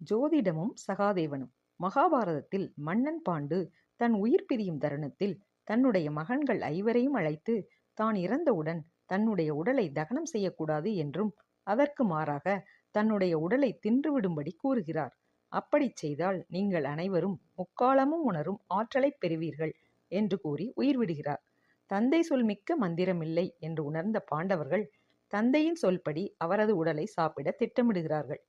ஜோதிடமும் சகாதேவனும். மகாபாரதத்தில் மன்னன் பாண்டு தன் உயிர் பிரியும் தருணத்தில் தன்னுடைய மகன்கள் ஐவரையும் அழைத்து தான் இறந்தவுடன் தன்னுடைய உடலை தகனம் செய்யக்கூடாது என்றும் அதற்கு மாறாக தன்னுடைய உடலை தின்றுவிடும்படி கூறுகிறார். அப்படிச் செய்தால் நீங்கள் அனைவரும் முக்காலமும் உணரும் ஆற்றலைப் பெறுவீர்கள் என்று கூறி உயிர் விடுகிறார். தந்தை சொல் மிக்க மந்திரமில்லை என்று உணர்ந்த பாண்டவர்கள் தந்தையின் சொல்படி அவரது உடலை சாப்பிட திட்டமிடுகிறார்கள்.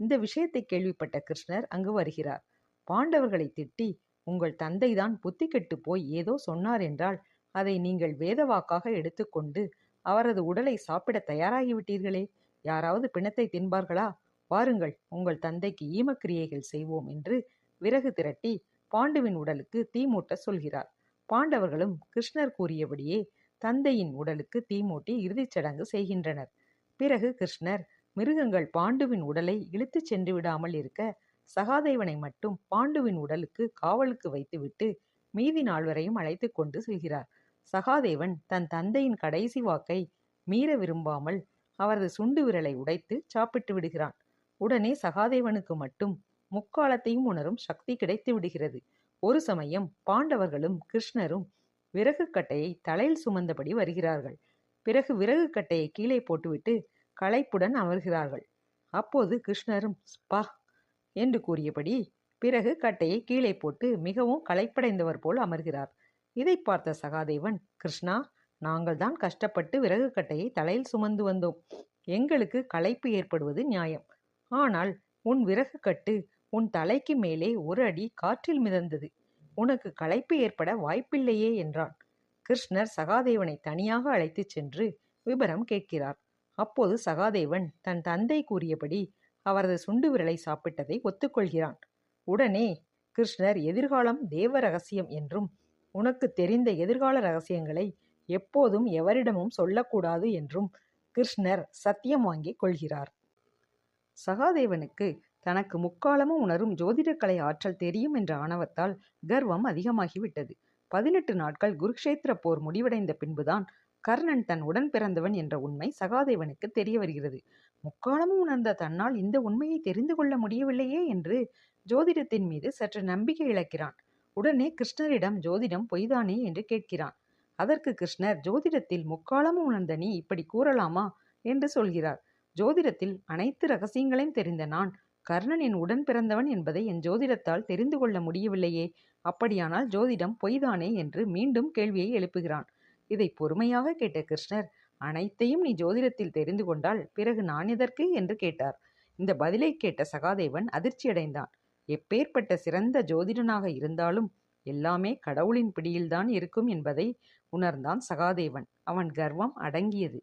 இந்த விஷயத்தை கேள்விப்பட்ட கிருஷ்ணர் அங்கு வருகிறார். பாண்டவர்களை திட்டி உங்கள் தந்தைதான் புத்தி கெட்டு போய் ஏதோ சொன்னார் என்றால் அதை நீங்கள் வேதவாக்காக எடுத்துக்கொண்டு அவரது உடலை சாப்பிட தயாராகிவிட்டீர்களே? யாராவது பிணத்தை தின்பார்களா? வாருங்கள் உங்கள் தந்தைக்கு ஈமக்கிரியைகள் செய்வோம் என்று விறகு திரட்டி பாண்டுவின் உடலுக்கு தீ மூட்ட சொல்கிறார். பாண்டவர்களும் கிருஷ்ணர் கூறியபடியே தந்தையின் உடலுக்கு தீ மூட்டி இறுதிச் சடங்கு செய்கின்றனர். பிறகு கிருஷ்ணர் மிருகங்கள் பாண்டுவின் உடலை இழுத்துச் சென்று விடாமல் இருக்க சகாதேவனை மட்டும் பாண்டுவின் உடலுக்கு காவலுக்கு வைத்துவிட்டு மீதி நால்வரையும் அழைத்து கொண்டு செல்கிறார். சகாதேவன் தன் தந்தையின் கடைசி வாக்கை மீற விரும்பாமல் அவரது சுண்டு விரலை உடைத்து சாப்பிட்டு விடுகிறான். உடனே சகாதேவனுக்கு மட்டும் முக்காலத்தையும் உணரும் சக்தி கிடைத்து விடுகிறது. ஒரு சமயம் பாண்டவர்களும் கிருஷ்ணரும் விறகு கட்டையை தலையில் சுமந்தபடி வருகிறார்கள். பிறகு விறகு கட்டையை கீழே போட்டுவிட்டு களைப்புடன் அமர்கிறார்கள். அப்போது கிருஷ்ணரும் ஸ்பா என்று கூறியபடி பிறகு கட்டையை கீழே போட்டு மிகவும் களைப்படைந்தவர் போல் அமர்கிறார். இதை பார்த்த சகாதேவன் கிருஷ்ணா நாங்கள் தான் கஷ்டப்பட்டு விறகு கட்டையை தலையில் சுமந்து வந்தோம். எங்களுக்கு களைப்பு ஏற்படுவது நியாயம். ஆனால் உன் விறகு கட்டு உன் தலைக்கு மேலே ஒரு அடி காற்றில் மிதந்தது. உனக்கு களைப்பு ஏற்பட வாய்ப்பில்லையே என்றான். கிருஷ்ணர் சகாதேவனை தனியாக அழைத்துச் சென்று விபரம் கேட்கிறார். அப்போது சகாதேவன் தன் தந்தை கூறியபடி அவரது சுண்டு விரலை சாப்பிட்டதை ஒத்துக்கொள்கிறான். உடனே கிருஷ்ணர் எதிர்காலம் தேவ ரகசியம் என்றும் உனக்கு தெரிந்த எதிர்கால ரகசியங்களை எப்போதும் எவரிடமும் சொல்லக்கூடாது என்றும் கிருஷ்ணர் சத்தியம் வாங்கிக் கொள்கிறார். சகாதேவனுக்கு தனக்கு முக்காலமும் உணரும் ஜோதிடக்கலை ஆற்றல் தெரியும் என்ற ஆணவத்தால் கர்வம் அதிகமாகிவிட்டது. பதினெட்டு நாட்கள் குருக்ஷேத்திர போர் முடிவடைந்த பின்புதான் கர்ணன் தன் உடன் பிறந்தவன் என்ற உண்மை சகாதேவனுக்கு தெரிய வருகிறது. முக்காலமும் உணர்ந்த தன்னால் இந்த உண்மையை தெரிந்து கொள்ள முடியவில்லையே என்று ஜோதிடத்தின் மீது சற்று நம்பிக்கை இழக்கிறான். உடனே கிருஷ்ணரிடம் ஜோதிடம் பொய்தானே? என்று கேட்கிறான். அதற்கு கிருஷ்ணர் ஜோதிடத்தில் முக்காலமும் உணர்ந்த நீ இப்படி கூறலாமா? என்று சொல்கிறார். ஜோதிடத்தில் அனைத்து ரகசியங்களையும் தெரிந்த நான் கர்ணனின் உடன் பிறந்தவன் என்பதை என் ஜோதிடத்தால் தெரிந்து கொள்ள முடியவில்லையே. அப்படியானால் ஜோதிடம் பொய்தானே? என்று மீண்டும் கேள்வியை எழுப்புகிறான். இதை பொறுமையாக கேட்ட கிருஷ்ணர் அனைத்தையும் நீ ஜோதிடத்தில் தெரிந்து கொண்டால் பிறகு நான் எதற்கு? என்று கேட்டார். இந்த பதிலை கேட்ட சகாதேவன் அதிர்ச்சியடைந்தான். எப்பேற்பட்ட சிறந்த ஜோதிடனாக இருந்தாலும் எல்லாமே கடவுளின் பிடியில்தான் இருக்கும் என்பதை உணர்ந்தான் சகாதேவன். அவன் கர்வம் அடங்கியது.